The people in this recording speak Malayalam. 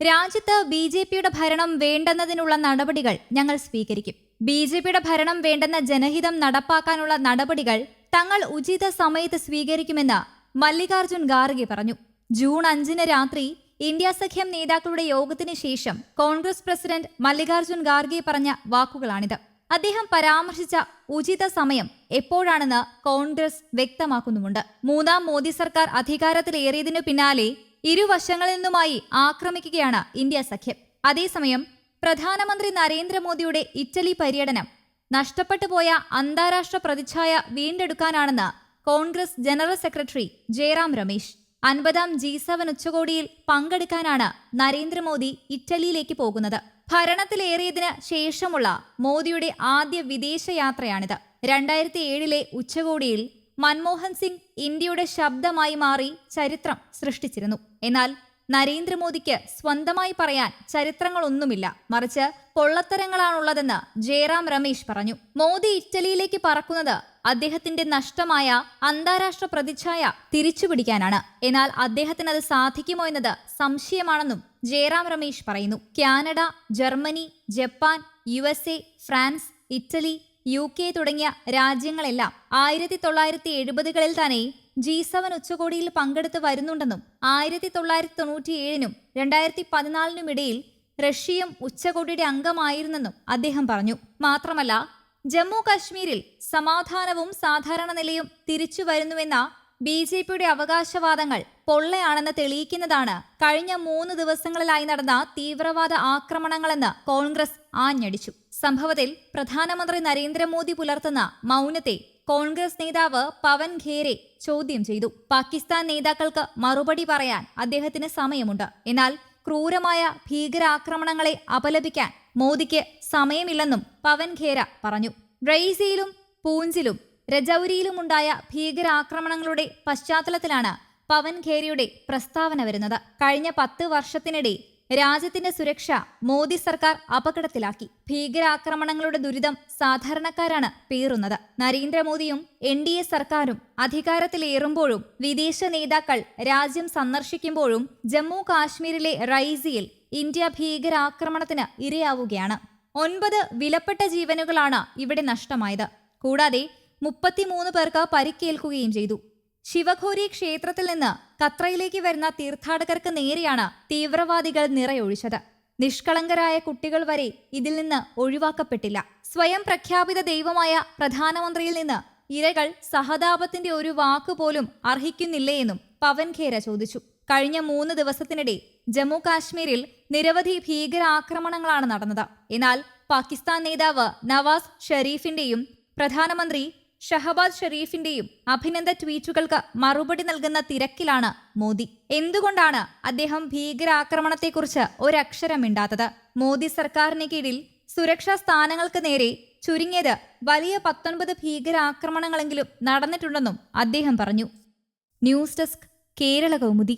രാജ്യത്ത് ബി ജെ പിയുടെ ഭരണം വേണ്ടെന്നതിനുള്ള നടപടികൾ ഞങ്ങൾ സ്വീകരിക്കും. ബി ജെ പിയുടെ ഭരണം വേണ്ടെന്ന ജനഹിതം നടപ്പാക്കാനുള്ള നടപടികൾ തങ്ങൾ ഉചിത സമയത്ത് സ്വീകരിക്കുമെന്ന് മല്ലികാർജുൻ ഖാർഗെ പറഞ്ഞു. ജൂൺ അഞ്ചിന് രാത്രി ഇന്ത്യ സഖ്യം നേതാക്കളുടെ യോഗത്തിന് ശേഷം കോൺഗ്രസ് പ്രസിഡന്റ് മല്ലികാർജുൻ ഖാർഗെ പറഞ്ഞ വാക്കുകളാണിത്. അദ്ദേഹം പരാമർശിച്ച ഉചിത സമയം എപ്പോഴാണെന്ന് കോൺഗ്രസ് വ്യക്തമാക്കുന്നുമുണ്ട്. മൂന്നാം മോദി സർക്കാർ അധികാരത്തിലേറിയതിനു പിന്നാലെ ഇരുവശങ്ങളിൽ നിന്നുമായി ആക്രമിക്കുകയാണ് ഇന്ത്യ സഖ്യം. അതേസമയം പ്രധാനമന്ത്രി നരേന്ദ്രമോദിയുടെ ഇറ്റലി പര്യടനം നഷ്ടപ്പെട്ടു പോയ അന്താരാഷ്ട്ര പ്രതിച്ഛായ വീണ്ടെടുക്കാനാണെന്ന് കോൺഗ്രസ് ജനറൽ സെക്രട്ടറി ജയറാം രമേശ്. അൻപതാം ജി സെവൻ ഉച്ചകോടിയിൽ പങ്കെടുക്കാനാണ് നരേന്ദ്രമോദി ഇറ്റലിയിലേക്ക് പോകുന്നത്. ഭരണത്തിലേറിയതിന് ശേഷമുള്ള മോദിയുടെ ആദ്യ വിദേശയാത്രയാണിത്. രണ്ടായിരത്തി ഏഴിലെ ഉച്ചകോടിയിൽ മൻമോഹൻ സിംഗ് ഇന്ത്യയുടെ ശബ്ദമായി മാറി ചരിത്രം സൃഷ്ടിച്ചിരുന്നു. എന്നാൽ നരേന്ദ്രമോദിക്ക് സ്വന്തമായി പറയാൻ ചരിത്രങ്ങളൊന്നുമില്ല. മറിച്ച് പൊള്ളത്തരങ്ങളാണുള്ളതെന്ന് ജയറാം രമേശ് പറഞ്ഞു. മോദി ഇറ്റലിയിലേക്ക് പറക്കുന്നത് അദ്ദേഹത്തിന്റെ നഷ്ടമായ അന്താരാഷ്ട്ര പ്രതിച്ഛായ തിരിച്ചുപിടിക്കാനാണ്. എന്നാൽ അദ്ദേഹത്തിന് അത് സാധിക്കുമോ എന്നത് സംശയമാണെന്നും ജയറാം രമേശ് പറയുന്നു. Canada Germany Japan U France Italy U K തുടങ്ങിയ രാജ്യങ്ങളെല്ലാം ആയിരത്തി തൊള്ളായിരത്തി എഴുപതുകളിൽ തന്നെ ജി സെവൻ ഉച്ചകോടിയിൽ പങ്കെടുത്ത് വരുന്നുണ്ടെന്നും ആയിരത്തി തൊള്ളായിരത്തി തൊണ്ണൂറ്റിയേഴിനും രണ്ടായിരത്തി പതിനാലിനും ഇടയിൽ റഷ്യയും ഉച്ചകോടിയുടെ അംഗമായിരുന്നെന്നും അദ്ദേഹം പറഞ്ഞു. മാത്രമല്ല ജമ്മു കാശ്മീരിൽ സമാധാനവും സാധാരണ നിലയും തിരിച്ചു വരുന്നുവെന്ന ബി ജെ പിയുടെ അവകാശവാദങ്ങൾ പൊള്ളയാണെന്ന് തെളിയിക്കുന്നതാണ് കഴിഞ്ഞ മൂന്ന് ദിവസങ്ങളിലായി നടന്ന തീവ്രവാദ ആക്രമണങ്ങളെന്ന് കോൺഗ്രസ് ആഞ്ഞടിച്ചു. സംഭവത്തിൽ പ്രധാനമന്ത്രി നരേന്ദ്രമോദി പുലർത്തുന്ന മൗനത്തെ കോൺഗ്രസ് നേതാവ് പവൻ ഖേരെ ചോദ്യം ചെയ്തു. പാകിസ്ഥാൻ നേതാക്കൾക്ക് മറുപടി പറയാൻ അദ്ദേഹത്തിന് സമയമുണ്ട്. എന്നാൽ ക്രൂരമായ ഭീകരാക്രമണങ്ങളെ അപലപിക്കാൻ മോദിക്ക് സമയമില്ലെന്നും പവൻ ഖേര പറഞ്ഞു. റെയ്സിയിലും പൂഞ്ചിലും രജൌരിയിലുമുണ്ടായ ഭീകരാക്രമണങ്ങളുടെ പശ്ചാത്തലത്തിലാണ് പവൻ ഖേരിയുടെ പ്രസ്താവന വരുന്നത്. കഴിഞ്ഞ പത്ത് വർഷത്തിനിടെ രാജ്യത്തിന്റെ സുരക്ഷ മോദി സർക്കാർ അപകടത്തിലാക്കി. ഭീകരാക്രമണങ്ങളുടെ ദുരിതം സാധാരണക്കാരാണ് പേറുന്നത്. നരേന്ദ്രമോദിയും എൻ ഡി എ സർക്കാരും അധികാരത്തിലേറുമ്പോഴും വിദേശ നേതാക്കൾ രാജ്യം സന്ദർശിക്കുമ്പോഴും ജമ്മു കാശ്മീരിലെ റൈസിയിൽ ഇന്ത്യ ഭീകരാക്രമണത്തിന് ഇരയാവുകയാണ്. ഒൻപത് വിലപ്പെട്ട ജീവനുകളാണ് ഇവിടെ നഷ്ടമായത്. കൂടാതെ മുപ്പത്തിമൂന്ന് പേർക്ക് പരിക്കേൽക്കുകയും ചെയ്തു. ശിവഘോരി ക്ഷേത്രത്തിൽ നിന്ന് കത്രയിലേക്ക് വരുന്ന തീർത്ഥാടകർക്ക് നേരെയാണ് തീവ്രവാദികൾ നിറയൊഴിച്ചത്. നിഷ്കളങ്കരായ കുട്ടികൾ വരെ ഇതിൽ നിന്ന് ഒഴിവാക്കപ്പെട്ടില്ല. സ്വയം പ്രഖ്യാപിത ദൈവമായ പ്രധാനമന്ത്രിയിൽ നിന്ന് ഇരകൾ സഹതാപത്തിന്റെ ഒരു വാക്കുപോലും അർഹിക്കുന്നില്ലേയെന്നും പവൻ ഖേര ചോദിച്ചു. കഴിഞ്ഞ മൂന്ന് ദിവസത്തിനിടെ ജമ്മു കാശ്മീരിൽ നിരവധി ഭീകരാക്രമണങ്ങളാണ് നടന്നത്. എന്നാൽ പാകിസ്ഥാൻ നേതാവ് നവാസ് ഷെരീഫിന്റെയും പ്രധാനമന്ത്രി ഷഹബാസ് ഷെരീഫിന്റെയും അഭിനന്ദ ട്വീറ്റുകൾക്ക് മറുപടി നൽകുന്ന തിരക്കിലാണ് മോദി. എന്തുകൊണ്ടാണ് അദ്ദേഹം ഭീകരാക്രമണത്തെക്കുറിച്ച് ഒരക്ഷരം മിണ്ടാത്തത് മോദി സർക്കാരിന് കീഴിൽ സുരക്ഷാ സ്ഥാനങ്ങൾക്ക് നേരെ ചുരുങ്ങിയത് വലിയ പത്തൊൻപത് ഭീകരാക്രമണങ്ങളെങ്കിലും നടന്നിട്ടുണ്ടെന്നും അദ്ദേഹം പറഞ്ഞു. News desk Kerala Kaumudi.